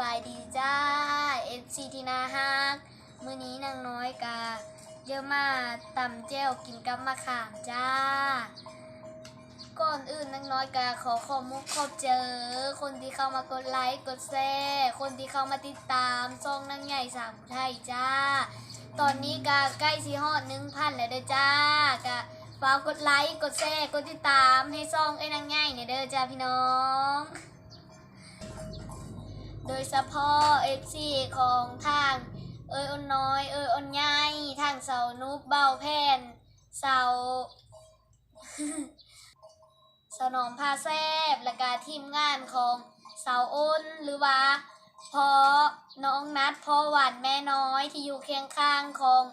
บายดีจ้า FC ทีนาฮักมื้อนี้นางน้อยกาเยอะมากตำแจ้วกินกับมะขามจ้า ก่อนอื่นนางน้อยกาขอขอบมุกขอบเจอ คนที่เข้ามากดไลค์กดแชร์คนที่เข้ามาติดตามช่องนางใหญ่สามไทยจ้า ตอนนี้กาใกล้สีฮอดหนึ่งพันแล้วเด้อจ้ากะฝากกดไลค์กดแชร์กดติดตามให้ช่องไอ้นางใหญ่เนี่ยเด้อจ้าพี่น้อง โดยเฉพาะเอฟซีของทาง เอยออนน้อย เอยออนใหญ่ทางเสานุบเบาแผ่นเสาสนองพาแซบและการทีมงานของเสาอ้นหรือว่าพอน้องนัดพ่อหวานแม่น้อยที่อยู่เคียงข้างของ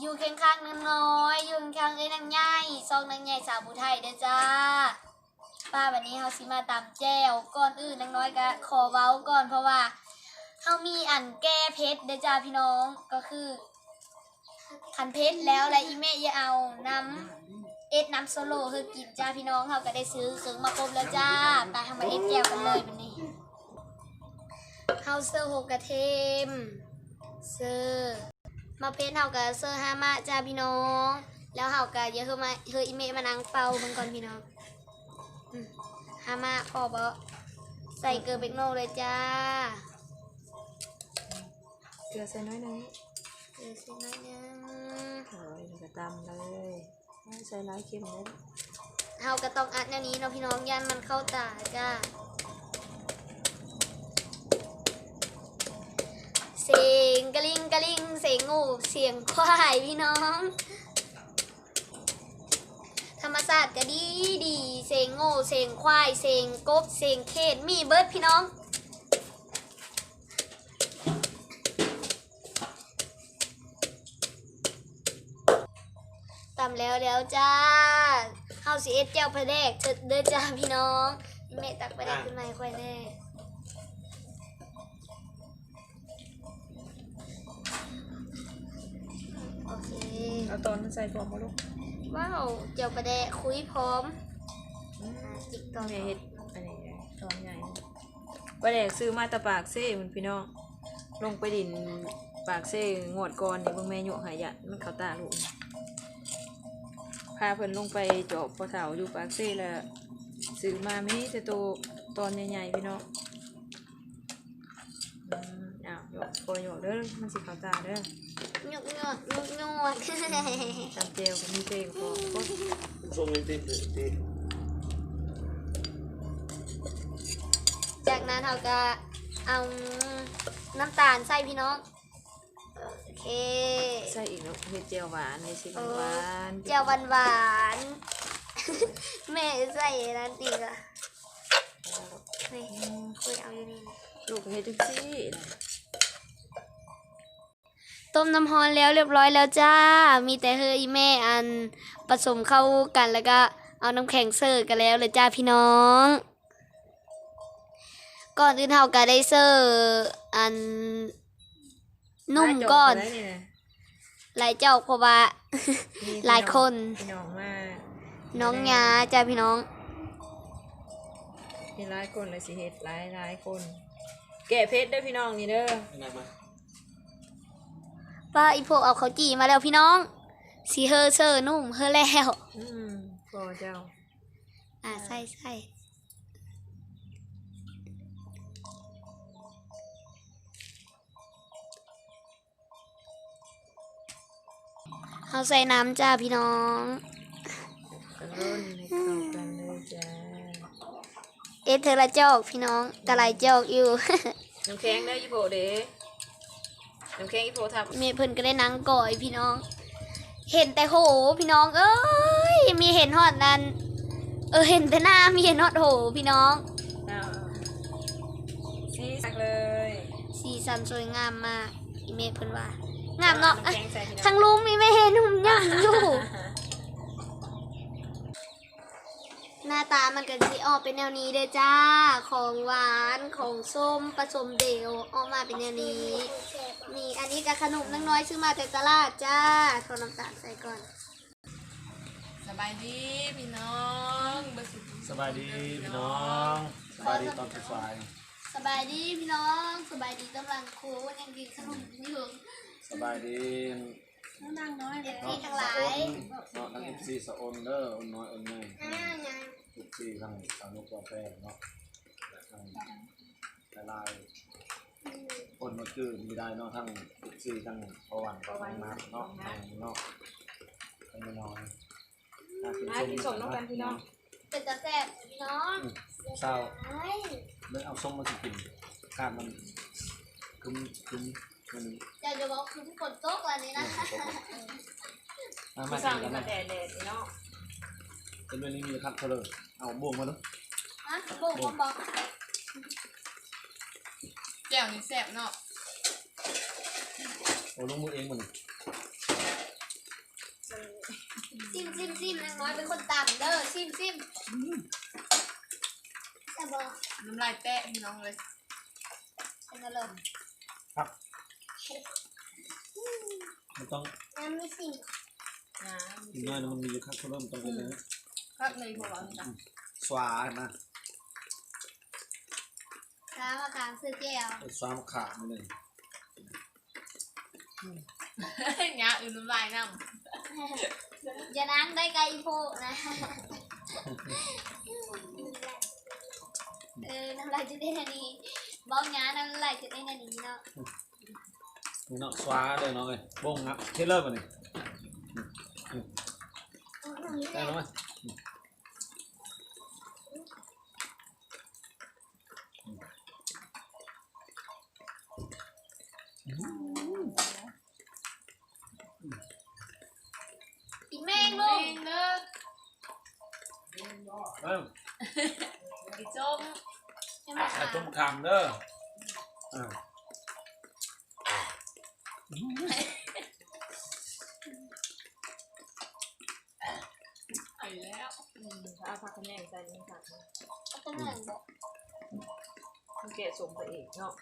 อยู่เคียงข้างนางน้อยอยู่เคียงข้างเอ้นางใหญ่ซองนางใหญ่สาวผู้ไทยเด้อจ้า ป้าวันนี้เฮาสิมาตามแจ้วก่อนอื่นนางน้อยก็ขอเว้าก่อนเพราะว่าเฮามีอันแก้เพชรเด้อจ้าพี่น้องก็คือคันเพชรแล้วและอีแม่อย่าเอาน้ำเอ็ดน้ำโซโล่คือกินจ้าพี่น้องเฮาก็ได้ซื้อเครื่องมาครบแล้วจ้าไปทำมาเอ็ดแจ้วกันเลยวันนี้เฮาเซอร์โฮกระเทมเซอร์มาเพชรเฮาก็เซอร์ฮามะจ้าพี่น้อง แล้วเฮาก็อย่าเฮามาเฮออีเมะมานั่งเป่าเบิ่งก่อนพี่น้อง ฮามาพอบ่ใส่เกลือเบกโนเลยจ้า เกลือใส่น้อยหนึงเกลือสักหน่อยหนึงโอ้ยแล้วก็ตำเลยไม่ใส่ร้ายเค็มเลยเฮาก็ต้องอัดแนวนี้เนาะพี่น้องยันมันเข้าตาจ้า เสียงกะลิงกะลิงเสียงงูเสียงควายพี่น้อง ธรรมศาสตร์ก็ดีดีเสียงโง่เสียงควายเสียงกบเสียงเขตมีเบิร์ดพี่น้องตำแล้วแล้วจ้าเฮาสิเอ็ดเจ้าพระแดกเถิดเด้อจ้าพี่น้องแม่ตักพระแดกขึ้นมาค่อยแน่โอเค เอาตอนมันใส่พร้อมมาลูก ว้าวเจ้าพระแดกคุยพร้อมจิกต่อแม่เฮ็ดอันนี้ไงตอนใหญ่ปลาแดกซื้อมาตะปากเซ่มันพี่น้องลงไปดินปากเซ่งวดก่อนนี่เบิ่งแม่หยวกหายะมันเขาตาลูกพาเพิ่นลงไปจอบพอเฒ่าอยู่ปากเซ่แล้วซื้อมาไมีแต่โตตอนใหญ่ๆพี่น้องอ้าวหยวกพอหยวกเด้อมันสิเขาตาเด้อ หยกหยกหยกหยกจำเจลก็มีเพลงพอก็ทรงนี้ติดติดจากนั้นเราก็เอาน้ำตาลใส่พี่น้องโอเคใส่อีกเนาะเฮ็ดเจลหวานในสิเอหวานเจียวหวานหวานๆแม่ใส่นั่นดีกอะนี่คุยเอาอยู่นี่ลูกเฮ็ดจังซี่ ต้มน้ำฮอนแล้วเรียบร้อยแล้วจ้า มีแต่เฮออีแม่อันผสมเข้ากันแล้วก็เอาน้ำแข็งเสิร์ฟกันแล้วเลยจ้าพี่น้อง ก่อนอื่นเฮาก็ได้เสิร์ฟอันนุ่มก่อนได้นี่นะหลายเจ้าเพราะว่ามีหลายคนพี่น้องมาน้องยาจ้าพี่น้องมีหลายคนเลยสิเฮ็ดหลายหลายคน แก่เพชรเด้อพี่น้องนี่เด้อ นั่งมาป้าอีพวกเอาเขาวจีมาแล้วพี่น้องสีเฮอเซอร์นุ่มเฮอแล้วอืมพอเจ้า อ่าใส่ใส่เขาใส่น้ำจ้าพี่น้องกันร่นให้เข้ากันเลยจ้าเอสเธอละจอกพี่น้องกระไรจอกอยู่ น้ำแข็งเด้ออีโพเด้ น้ำแข็งอีโพทับเมเพิ่นก็ได้นังก่อยพี่น้อง เห็นแต่โหพี่น้อง เอ้ยมีเห็นหอดนั้น เออเห็นแต่หน้ามีเห็นหอดโหพี่น้อง เอาซีสักเลยสีสันสวยงามมากอีเมเพิ่นว่างามเนาะน้ำแข็งใส่พี่น้อง ทั้งลุมมีไม่เห็นหุ่มย่ำอยู่ หน้าตามันก็สิออกเป็นแนวนี้เด้อจ้า ของหวานของส้มผสมเดวออกมาเป็นแนวนี้ นี่อันนี้กับขนมนังน้อยซื้อมาจากตลาดจ้าทอน้ำตาลใส่ก่อน สบายดีพี่น้องเบอร์สิบสบายดีพี่น้องสบายดีตอนสายสสบายดีพี่น้องสบายดีกำลังครูยังกินขนมอยู่สบายดีนั่งน้อยเลยเนาะพี่ทั้งหลาสะยอ้นเนาะทั้งเอฟซีสะอ้นเด้ออ้นน้อยอ้นน้อยอ่าไง ทุกซีทั้งทางนกกาแฟเนาะทั้งละลายอ้นมาจืดไม่ได้เนาะทั้งทุกซีทั้งประวันประวันน้ำเนาะทั้งเนาะทั้งไม่น้อยน่ากินมากินสมน้องกันพี่น้องเป็นตาแซ่บพี่น้องเศร้าไอ้ไม่เอาส้มมาสิกินกาดมันคึมคึมมันจะจะบอกคือฝนตกแล้วนี่นะมามามาสั่งกินกันมานะแดดแดดพี่น้องเป็นเรื่องนี้มีครับเธอเลย เอาบ่วงมาเนาะฮะบอกบอกบอกแจ่วนี่แซ่บเนาะโอ้ลงมือเองมันซิมซิมซิมนางน้อยเป็นคนต่ำเด้อซิมซิมแต่บอกน้ำลายแตะพี่น้องเลยเป็นอารมณ์มันต้องน้ำไม่ซิมนะกินน้อยนะมันมีครับเธอเริ่มต้องเป็นนะ ครับเลยพวกเรานี่นะสวานะข้าวมะขามซื้อแก้วสวามะขามันเลยยาอื่นน้ำลายน้อย่านั่งได้ไกลโพนะเออน้ำลายจะได้นานี้บอกงานน้ำลายจะได้นานี้เนาะนี่เนาะสวาเลยเนาะเลยบ่งครับเทเลอร์มันนี่ได้แล้วไหม嗯 กินแม่งำลูกเองเด้อเอ้ากินส้มยังไม่ไข่ขาต้มขามเด้ออ่า ไอ้แล้ว อืมถ้า เอาผักคะแนนใส่นี่ค่ะก็เหนื่อยบอกมันแกะสมไปอีกเนาะ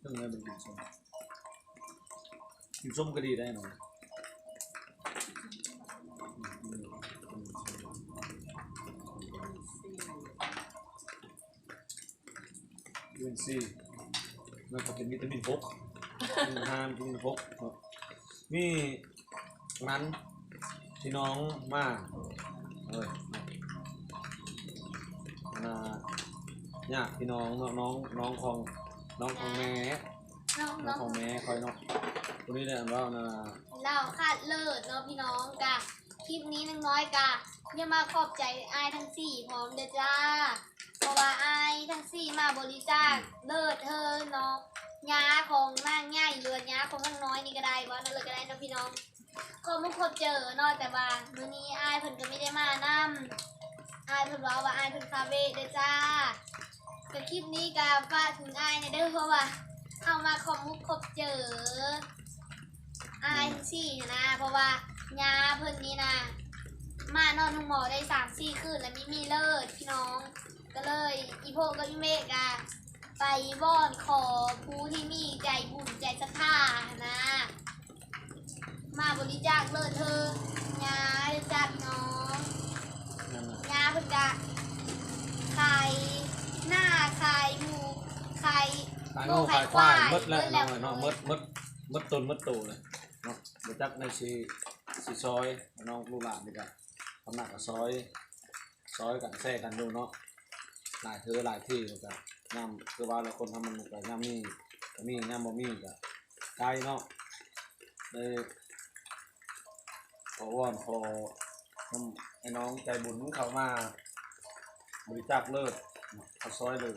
เรื่องอะไรเป็นกินส้มกินส้มก็ดีได้เนาะวิตามินซีมันก็เป็นวิตามินหกวิตามินห้าวิตามินหกเนาะ นี่นั้นพี่น้องมาเอ้ยนะญาติพี่น้องน้องน้องของน้องของแม่น้องน้น้อองงของแม่คอยเนาะคนนี้เนี่ยเรานะเราคาดเลิศเนาะพี่น้องกะคลิปนี้นางน้อยกะเนี่ยมาขอบใจอายทั้งสี่พร้อมเด้อจ้าเพราะว่าอายทั้งสี่มาบริจาคเลิศเธอเนาะยาของนางง่าย ของนางน้อยนี่ก็ได้ว่านั่นเลยก็ได้นะพี่น้องก็ไม่พบเจอนาะแต่ว่ามื้อนี้อายเพิ่นก็ไม่ได้มานำอายเพิ่นบอกว่าอายเพิ่นคาเฟ่เด้อจ้าก็คลิปนี้ก็ฝากถึงอายในเด้อเพราะว่าเข้ามาขอบมุกขอบเจออายสี่นะ เพราะว่ายาเพิ่นนี้นะมานอนห้องหมอได้สามสี่คืนแล้วไม่มีเลิศพี่น้อง ก็เลยอีโพกับอีเมกอะ ไปวอนขอผู้ที่มีใจบุญใจศรัทธานะ มาบริจาคเลิศเธอยาจัดน้องนั่นน่ะยาเพิ่นกะขายหน้าขายหมูขายขายงูขายควายมดแล้วเนาะเนาะมดมดมดต้นมดโตเลยเนาะเดี๋ยวจักในสีสีซอยน้องลูกหลานดีกว่าทำหนักกับซอย ซอยกันแทรกกันดูเนาะหลายเธอหลายที่แล้วก็ ย่ำคือว่าเราคนทำมันก็ย่ำมีก็มีย่ำบ่มีก็ไกลเนาะเลยขอวอนขอน้ำให้น้องใจบุญเข้ามาบริจาคเลิศเขาซอยเลย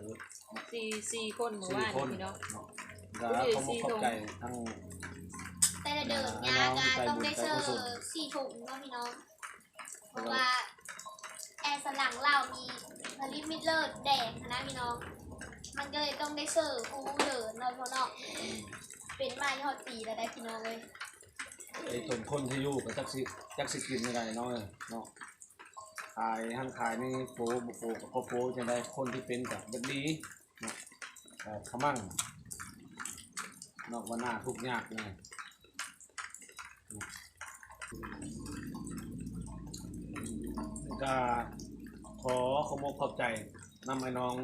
สี่สี่คนหมู่สี่บ้านคนพี่น้องเนาะ แล้วเขามาขอบใจทั้ง แต่ละเดินยากาต้องได้เซอร์สี่ถุงเนาะพี่น้อง เพราะว่าแอร์สลังเรามีผลิตมิดเลิศแดงนะพี่น้อง มันก็เลยต้องได้เซอร์กูเดินเนาะเพราะเนาะเป็นมาที่ฮอดปีแล้วได้พี่น้องเลยไอ้ตนคนที่อยู่กับจักสิจักสิกินไม่ได้เนาะเนาะขายห้างขายนี่โปบโปกับโปจะได้คนที่เป็นกับด็กดีเนาะแต่ขมั่งเนอกว่าหน้าทุกข์ยากเลยก็ขอขอมกขอบใจนำไอ้น้อง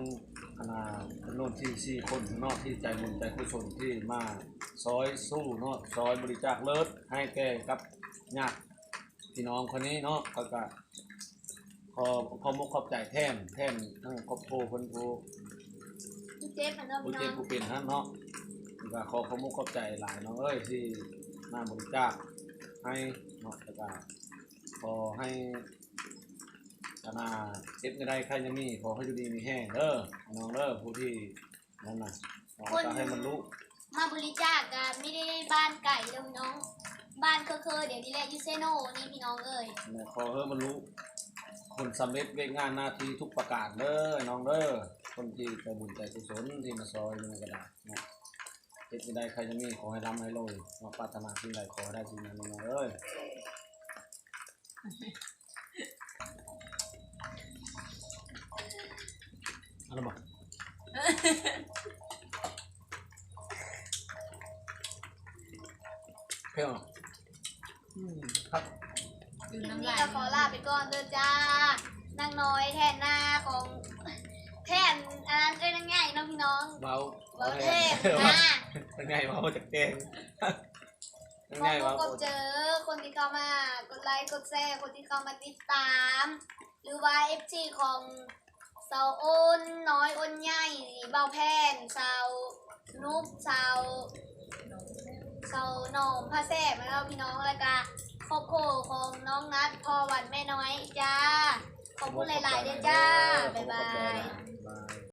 คณะจำนวนที่สี่คนนอกที่ใจบุญใจกุศลที่มาซอยสู้เนาะซอยบริจาคเลิศให้แก่กับญาติพี่น้องคนนี้เนาะเขาก็ขอขอมกขอบใจแท่นแท่นทั้งครอบครัวคนผู้ทุกเจ็บมันเนาะผู้เจ็บผู้เป็นฮะเนาะก็ขอขอมกขอบใจหลายน้องเอ้ยที่มาบริจาคให้เนาะก็ขอให้ ธนาเจ็บไม่ได้ใครจะมีขอให้อยู่ดีมีแห้งเด้อน้องเด้อผู้ที่นั่นน่ะขอจะให้มันรู้มาบริจาคกันไม่ได้บ้านไก่เด้อพี่น้อง บ้านเคอเคอๆเดี๋ยวนี้แหละอยูเซโนนี่พี่น้องเอ้ยเนี่ยขอให้มันรู้ คนสำเร็จเวกงานหน้าที่ทุกประการเด้อน้องเด้อคนที่ใจบุญใจกุศลที่มาซอยมันก็ได้เนาะเจ็บไม่ได้ใครจะมีขอให้ร่ำให้รวยเนาะปรารถนาสิ่งใดขอให้ได้สิ่งนั้นน้องเอ้ย อะไรบ้างเพี้ยวอืมครับคือทีน้ำนี้ลายก็ขอลาไปก่อนเด้อจ้านางน้อยแทนหน้าของ แทนอันนั้นเอ้ยนางใหญ่เนาะพี่น้องเบาเบาเทพเบานะเป็นไงเบาจากแกงเป็นขอไงบเบาคุณกดเจอคนที่เข้ามากดไลค์กดแชร์คนที่เข้ามาติดตาม หรือว่าเอฟซีของ เสาอ้นน้อยอ้นใหญ่เบาแพนเสานุบเสาเสาหนองพระแซ่บแล้วพี่น้องแล้วก็ครอบครัวของน้องนัดพ่อหวันแม่น้อยจ้าขอบคุณหลายๆเด้อจ้าบ๊ายบาย